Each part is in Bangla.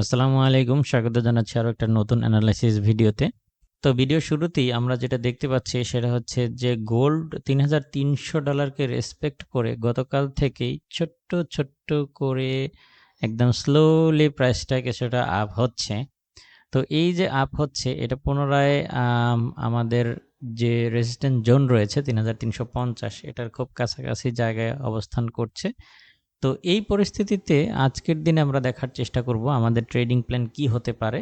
আসসালামু আলাইকুম, স্বাগত জানাচ্ছি আরও একটা নতুন অ্যানালাইসিস ভিডিওতে। তো ভিডিও শুরুতেই আমরা যেটা দেখতে পাচ্ছি সেটা হচ্ছে যে গোল্ড তিন হাজার তিনশো ডলারকে রেসপেক্ট করে গতকাল থেকেই ছোট্ট ছোট্ট করে একদম স্লোলি প্রাইসটা কিছুটা আপ হচ্ছে। তো এই যে আপ হচ্ছে, এটা পুনরায় আমাদের যে রেজিস্ট্যান্ট জোন রয়েছে তিন হাজার তিনশো পঞ্চাশ, এটার খুব কাছাকাছি জায়গায় অবস্থান করছে। তো এই পরিস্থিতিতে আজকের দিনে আমরা দেখার চেষ্টা করব আমাদের ট্রেডিং প্ল্যান কি হতে পারে।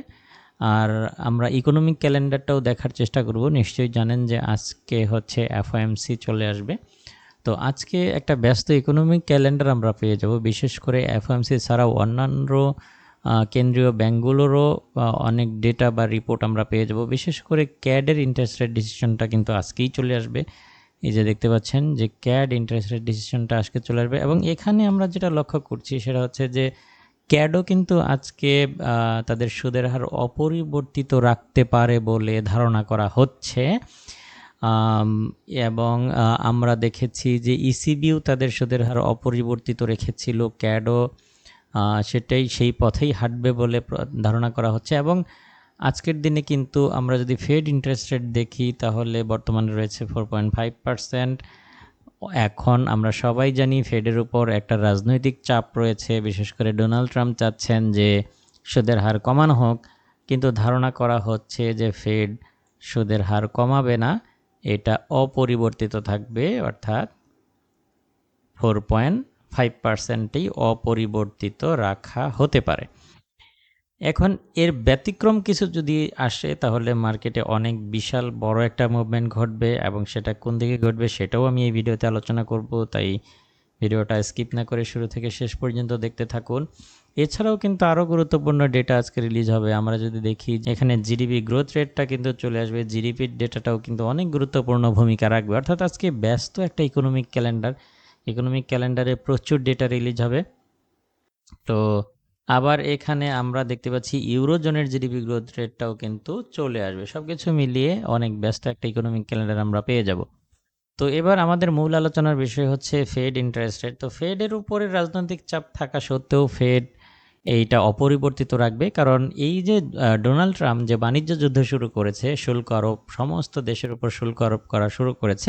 আর আমরা ইকোনমিক ক্যালেন্ডারটাও দেখার চেষ্টা করব। নিশ্চয়ই জানেন যে আজকে হচ্ছে এফওএমসি চলে আসবে। তো আজকে একটা ব্যস্ত ইকোনমিক ক্যালেন্ডার আমরা পেয়ে যাব। বিশেষ করে এফওএমসি ছাড়াও অন্যান্য কেন্দ্রীয় ব্যাঙ্কগুলোরও অনেক ডেটা বা রিপোর্ট আমরা পেয়ে যাব। বিশেষ করে ক্যাডের ইন্টারেস্ট রেট ডিসিশনটা কিন্তু আজকেই চলে আসবে। এই যে দেখতে পাচ্ছেন যে ক্যাড ইন্টারেস্ট রেট ডিসিশনটা আজকে চলে আসবে এবং এখানে আমরা যেটা লক্ষ্য করছি সেটা হচ্ছে যে ক্যাডও কিন্তু আজকে তাদের সুদের হার অপরিবর্তিত রাখতে পারে বলে ধারণা করা হচ্ছে। এবং আমরা দেখেছি যে ইসিবিও তাদের সুদের হার অপরিবর্তিত রেখেছিল ক্যাডও সেটাই সেই পথেই হাঁটবে বলে ধারণা করা হচ্ছে এবং আজকের দিনে কিন্তু আমরা যদি ফেড ইন্টারেস্ট রেট দেখি, তাহলে বর্তমানে রয়েছে ফোর পয়েন্ট ফাইভ পার্সেন্ট এখন আমরা সবাই জানি ফেডের উপর একটা রাজনৈতিক চাপ রয়েছে। বিশেষ করে ডোনাল্ড ট্রাম্প চাচ্ছেন যে সুদের হার কমানো হোক। কিন্তু ধারণা করা হচ্ছে যে ফেড সুদের হার কমাবে না। এটা অপরিবর্তিত থাকবে, অর্থাৎ ফোর পয়েন্ট ফাইভ পার্সেন্টেই অপরিবর্তিত রাখা হতে পারে। এখন এর ব্যতিক্রম কিছু যদি আসে, তাহলে মার্কেটে অনেক বিশাল বড় একটা মুভমেন্ট ঘটবে এবং সেটা কোন দিকে ঘটবে সেটাও আমি এই ভিডিওতে আলোচনা করব। তাই ভিডিওটা স্কিপ না করে শুরু থেকে শেষ পর্যন্ত দেখতে থাকুন। এছাড়াও কিন্তু আরও গুরুত্বপূর্ণ ডেটা আজকে রিলিজ হবে। আমরা যদি দেখি, এখানে জিডিপি গ্রোথ রেটটা কিন্তু চলে আসবে। জিডিপির ডেটাটাও কিন্তু অনেক গুরুত্বপূর্ণ ভূমিকা রাখবে। অর্থাৎ আজকে ব্যস্ত একটা ইকোনমিক ক্যালেন্ডার ইকোনমিক ক্যালেন্ডারে প্রচুর ডেটা রিলিজ হবে। তো আবার এখানে আমরা দেখতে পাচ্ছি ইউরোজোনের জিডিপি গ্রোথ রেটটাও কিন্তু চলে আসবে। সব কিছু মিলিয়ে অনেক ব্যস্ত একটা ইকোনমিক ক্যালেন্ডার আমরা পেয়ে যাব। তো এবার আমাদের মূল আলোচনার বিষয় হচ্ছে ফেড ইন্টারেস্ট রেট তো ফেডের উপরে রাজনৈতিক চাপ থাকা সত্ত্বেও ফেড এইটা অপরিবর্তিত রাখবে। কারণ এই যে ডোনাল্ড ট্রাম্প যে বাণিজ্য যুদ্ধ শুরু করেছে, শুল্ক আরোপ, সমস্ত দেশের উপর শুল্ক আরোপ করা শুরু করেছে,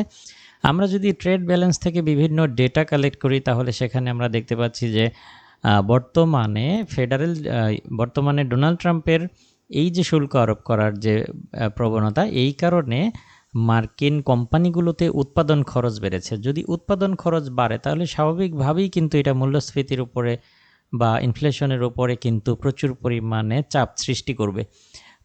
আমরা যদি ট্রেড ব্যালেন্স থেকে বিভিন্ন ডেটা কালেক্ট করি, তাহলে সেখানে আমরা দেখতে পাচ্ছি যে বর্তমানে ফেডারেল বর্তমানে ডোনাল্ড ট্রাম্পের এই যে শুল্ক আরোপ করার যে প্রবণতা, এই কারণে মার্কিন কোম্পানিগুলোতে উৎপাদন খরচ বেড়েছে। যদি উৎপাদন খরচ বাড়ে, তাহলে স্বাভাবিকভাবেই কিন্তু এটা মূল্যস্ফীতির উপরে বা ইনফ্লেশনের উপরে কিন্তু প্রচুর পরিমাণে চাপ সৃষ্টি করবে।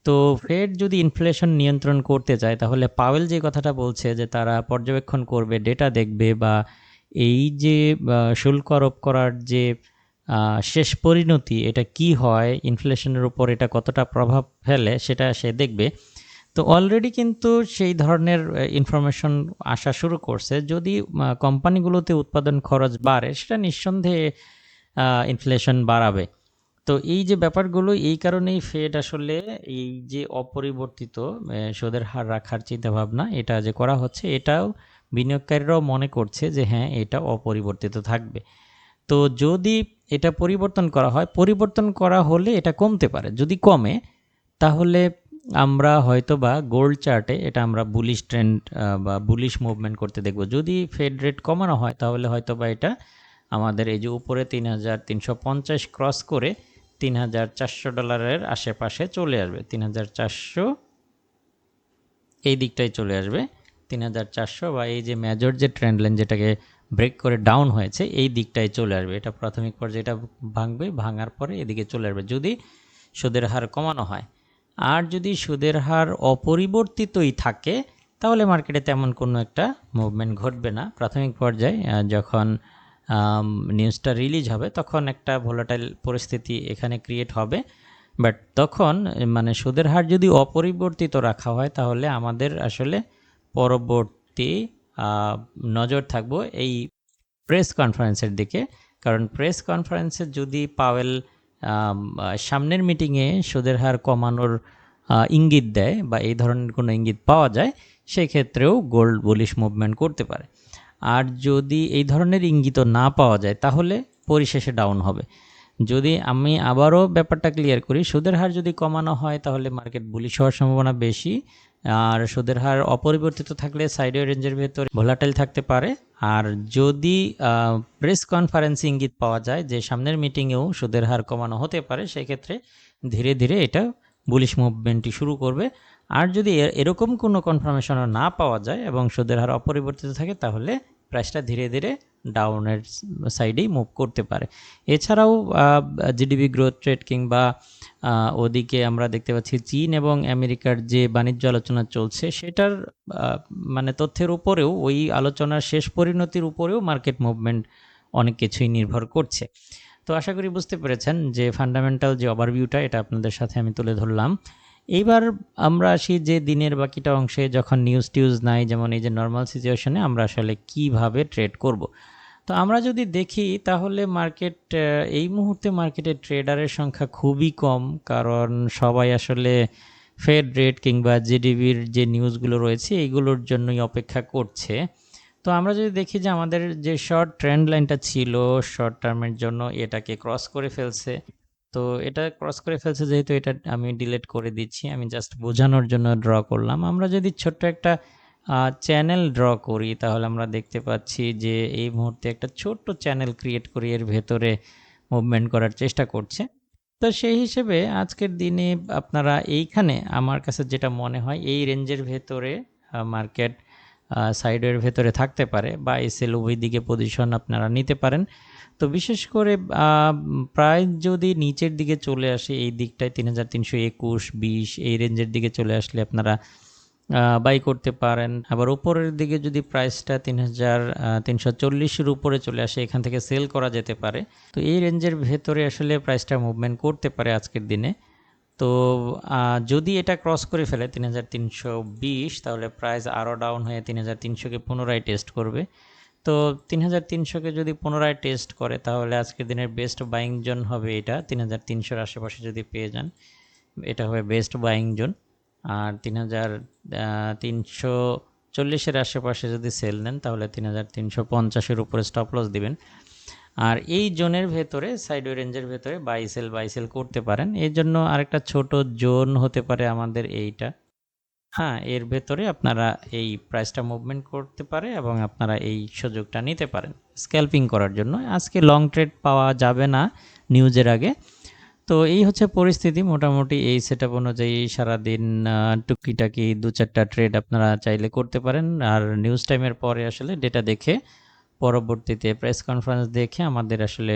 তো ফেড যদি ইনফ্লেশন নিয়ন্ত্রণ করতে চায়, তাহলে পাওয়েল যে কথাটা বলছে যে তারা পর্যবেক্ষণ করবে, ডেটা দেখবে বা এই যে শুল্ক আরোপ করার যে শেষ পরিণতি এটা কি হয় ইনফ্লেশনের উপর এটা কতটা প্রভাব ফেলে সেটা সে দেখবে। তো অলরেডি কিন্তু সেই ধরনের ইনফরমেশন আসা শুরু করছে। যদি কোম্পানিগুলোতে উৎপাদন খরচ বাড়ে, সেটা নিঃসন্দেহে ইনফ্লেশন বাড়াবে। তো এই যে ব্যাপারগুলো, এই কারণেই ফেড আসলে এই যে অপরিবর্তিত সুদের হার রাখার চিন্তাভাবনা, এটা যে করা হচ্ছে, এটাও বিনিয়োগকারীরাও মনে করছে যে হ্যাঁ এটা অপরিবর্তিত থাকবে। তো যদি এটা পরিবর্তন করা হয়, পরিবর্তন করা হলে এটা কমতে পারে। যদি কমে, তাহলে আমরা হয়তো বা গোল্ড চার্টে এটা আমরা বুলিশ ট্রেন্ড বা বুলিশ মুভমেন্ট করতে দেখব। যদি ফেড রেট কমানো হয়, তাহলে হয়তো বা এটা আমাদের এই যে উপরে তিন হাজার তিনশো পঞ্চাশ ক্রস করে তিন হাজার চারশো ডলারের আশেপাশে চলে আসবে। তিন হাজার চারশো এই দিকটাই চলে আসবে। তিন হাজার চারশো বা এই যে মেজর যে ট্রেন্ড লাইন যেটাকে ব্রেক করে ডাউন হয়েছে, এই দিকটাই চলে আসবে। এটা প্রাথমিক পর্যায়ে এটা ভাঙবে, ভাঙার পরে এদিকে চলে আসবে। যদি সুদের হার কমানো হয়, আর যদি সুদের হার অপরিবর্তিতই থাকে, তাহলে মার্কেটে তেমন কোনো একটা মুভমেন্ট ঘটবে না। প্রাথমিক পর্যায়ে যখন নিউজটা রিলিজ হবে, তখন একটা ভোলাটাইল পরিস্থিতি এখানে ক্রিয়েট হবে। বাট তখন মানে সুদের হার যদি অপরিবর্তিত রাখা হয়, তাহলে আমাদের আসলে পরবর্তী নজর থাকব এই প্রেস কনফারেন্সের দিকে। কারণ প্রেস কনফারেন্সে যদি পাওয়েল সামনের মিটিংয়ে সুদের হার কমানোর ইঙ্গিত দেয় বা এই ধরনের কোনো ইঙ্গিত পাওয়া যায় সেই ক্ষেত্রেও গোল্ড বুলিশ মুভমেন্ট করতে পারে। আর যদি এই ধরনের ইঙ্গিত না পাওয়া যায়, তাহলে পরিশেষে ডাউন হবে। যদি আমি আবারও ব্যাপারটা ক্লিয়ার করি, সুদের হার যদি কমানো হয়, তাহলে মার্কেট বুলিশ হওয়ার সম্ভাবনা বেশি। আর সুদের হার অপরিবর্তিত থাকলে সাইডওয়ে রেঞ্জের ভেতরে ভোলাটাইল থাকতে পারে। আর যদি প্রেস কনফারেন্সে ইঙ্গিত পাওয়া যায় যে সামনের মিটিংয়েও সুদের হার কমানো হতে পারে, সেক্ষেত্রে ধীরে ধীরে এটা বুলিশ মুভমেন্টটি শুরু করবে। আর যদি এরকম কোনো কনফার্মেশনও না পাওয়া যায় এবং সুদের হার অপরিবর্তিত থাকে, তাহলে প্রাইসটা ধীরে ধীরে ডাউনের সাইডেই মুভ করতে পারে। এছাড়াও জিডিপি গ্রোথ রেট কিংবা ওদিকে আমরা দেখতে পাচ্ছি চীন এবং আমেরিকার যে বাণিজ্য আলোচনা চলছে, সেটার মানে তথ্যের উপরেও, ওই আলোচনার শেষ পরিণতির উপরেও মার্কেট মুভমেন্ট অনেক কিছুই নির্ভর করছে। তো আশা করি বুঝতে পেরেছেন যে ফান্ডামেন্টাল যে ওভারভিউটা এটা আপনাদের সাথে আমি তুলে ধরলাম। এইবার আমরা আসি যে দিনের বাকিটা অংশে যখন নিউজ টিউজ নাই, যেমন এই যে নর্মাল সিচুয়েশনে আমরা আসলে কীভাবে ট্রেড করব। তো আমরা যদি দেখি তাহলে মার্কেট এই মুহূর্তে মার্কেটে ট্রেডারের সংখ্যা খুবই কম, কারণ সবাই আসলে ফেড রেট কিংবা জিডিবির যে নিউজগুলো রয়েছে এইগুলোর জন্যই অপেক্ষা করছে। তো আমরা যদি দেখি যে আমাদের যে শর্ট ট্রেন্ড লাইনটা ছিল শর্ট টার্মের জন্য এটাকে ক্রস করে ফেলছে। তো এটা ক্রস করে ফেলছে যেহেতু এটা আমি ডিলিট করে দিচ্ছি, আমি জাস্ট বোঝানোর জন্য ড্র করলাম। আমরা যদি ছোট্ট একটা চ্যানেল ড্র করি, তাহলে আমরা দেখতে পাচ্ছি যে এই মুহূর্তে একটা ছোট্ট চ্যানেল ক্রিয়েট করি এর ভেতরে মুভমেন্ট করার চেষ্টা করছে। তো সেই হিসেবে আজকের দিনে আপনারা এইখানে, আমার কাছে যেটা মনে হয়, এই রেঞ্জের ভেতরে মার্কেট সাইডের ভেতরে থাকতে পারে বা এসএল উভয় দিকে পজিশন আপনারা নিতে পারেন। তো বিশেষ করে প্রায় যদি নিচের দিকে চলে আসে, এই দিকটায় তিন হাজার তিনশো একুশ, বিশ, এই রেঞ্জের দিকে চলে আসলে আপনারা বাই করতে পারেন। আবার উপরের দিকে যদি প্রাইসটা তিন হাজার তিনশো চল্লিশের উপরে চলে আসে, এখান থেকে সেল করা যেতে পারে। তো এই রেঞ্জের ভেতরে আসলে প্রাইসটা মুভমেন্ট করতে পারে আজকের দিনে। তো যদি এটা ক্রস করে ফেলে তিন হাজার তিনশো বিশ, তাহলে প্রাইস আরও ডাউন হয়ে তিন হাজার তিনশোকে পুনরায় টেস্ট করবে। তো তিন হাজার তিনশোকে যদি পুনরায় টেস্ট করে, তাহলে আজকের দিনের বেস্ট বাইং জোন হবে এটা। তিন হাজার তিনশোর আশেপাশে যদি পেয়ে যান, এটা হবে বেস্ট বাইং জোন আর তিন হাজার তিনশো চল্লিশের আশেপাশে যদি সেল নেন, তাহলে তিন হাজার তিনশো পঞ্চাশের উপরে স্টপ লস দিবেন। আর এই জোনের ভেতরে সাইডওয়ে রেঞ্জের ভেতরে বাই সেল বাই সেল করতে পারেন। এর জন্য আরেকটা ছোট জোন হতে পারে আমাদের এইটা। হ্যাঁ এর ভেতরে আপনারা এই প্রাইসটা মুভমেন্ট করতে পারে এবং আপনারা এই সুযোগটা নিতে পারেন। স্ক্যাল্পিং করার জন্য। আজকে লং ট্রেড পাওয়া যাবে না নিউজের আগে। তো এই হচ্ছে পরিস্থিতি। মোটামুটি এই সেট আপ অনুযায়ী সারাদিন টুকিটাকি দু চারটা ট্রেড আপনারা চাইলে করতে পারেন। আর নিউজ টাইমের পরে আসলে ডেটা দেখে, পরবর্তীতে প্রেস কনফারেন্স দেখে আমাদের আসলে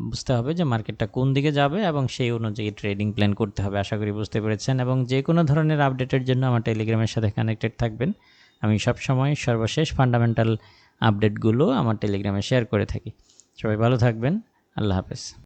বুঝতে হবে যে মার্কেটটা কোন দিকে যাবে এবং সেই অনুযায়ী ট্রেডিং প্ল্যান করতে হবে, আশা করি বুঝতে পেরেছেন। এবং যে কোনো ধরনের আপডেটের জন্য আমার টেলিগ্রামের সাথে কানেক্টেড থাকবেন। আমি সবসময় সর্বশেষ ফান্ডামেন্টাল আপডেটগুলো আমার টেলিগ্রামে শেয়ার করে থাকি। সবাই ভালো থাকবেন। আল্লাহ হাফেজ।